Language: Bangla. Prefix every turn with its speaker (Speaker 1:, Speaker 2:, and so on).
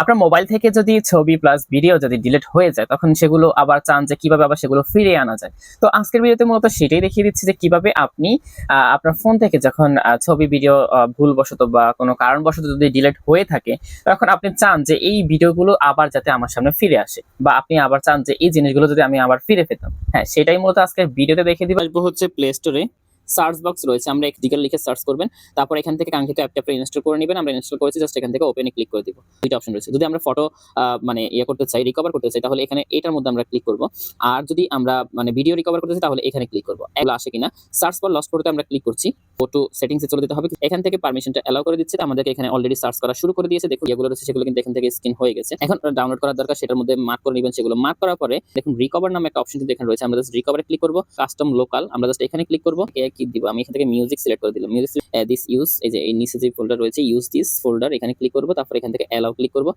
Speaker 1: আপনার মোবাইল থেকে যদি ছবি প্লাস ভিডিও যদি ডিলিট হয়ে যায়, তখন সেগুলো আবার চান যে কীভাবে আবার সেগুলো ফিরিয়ে আনা যায়। তো আজকের ভিডিওতে মূলত সেটাই দেখিয়ে দিচ্ছি যে কীভাবে আপনি আপনার ফোন থেকে যখন ছবি ভিডিও ভুলবশত বা কোনো কারণবশত যদি ডিলিট হয়ে থাকে, তখন আপনি চান যে এই ভিডিওগুলো আবার যাতে আমার সামনে ফিরে আসে বা আপনি আবার চান যে এই জিনিসগুলো যদি আমি আবার ফিরে পেতাম। হ্যাঁ সেটাই মূলত আজকের ভিডিওতে দেখিয়ে দিব। হচ্ছে প্লে স্টোরে সার্চ বক্স রয়েছে, আমরা ডিজিটাল লিখে সার্চ করবেন, তারপর এখান থেকে কাঙ্ক্ষিত অ্যাপটা আপনি ইনস্টল করে নেবেন, আমরা ইনস্টল করেছি জাস্ট এখান থেকে ওপেনে ক্লিক করে দিব। দুইটা অপশন রয়েছে, যদি আমরা ফটো মানে ইয়ে করতে চাই রিকভার করতে চাই, তাহলে এখানে এটার মধ্যে আমরা ক্লিক করব। আর যদি আমরা মানে ভিডিও রিকভার করতে চাই, তাহলে এখানে ক্লিক করব। এগুলো আসে কিনা? সার্চ ফর লস করতে আমরা ক্লিক করছি। ফটো সেটিংসে চলে যেতে হবে। এখান থেকে পারমিশনটা অ্যালাউ করে দিচ্ছে। আমাদেরকে এখানে অলরেডি সার্চ করা শুরু করে দিয়েছে। দেখুন যেগুলো রয়েছে, সেগুলো কিন্তু এখান থেকে স্ক্রিন হয়ে গেছে। এখন ডাউনলোড করার দরকার, সেটার মধ্যে মার্ক করে নেবেন সেগুলো। মার্ক করার পরে দেখুন রিকভার নামে একটা অপশন কিন্তু এখানে রয়েছে। আমরা জাস্ট রিকভারে ক্লিক করব। কাস্টম লোকাল আমরা জাস্ট এখানে ক্লিক করব। কি দিব? আমি এখান থেকে মিউজিক সিলেক্ট করে দিলাম। মিউজিক দিস ইউজ এই যে, এই নিচে যে ফোল্ডার রয়েছে ইউজ দিস ফোল্ডার এখানে ক্লিক করব। তারপর এখান থেকে অ্যালাউ ক্লিক করব।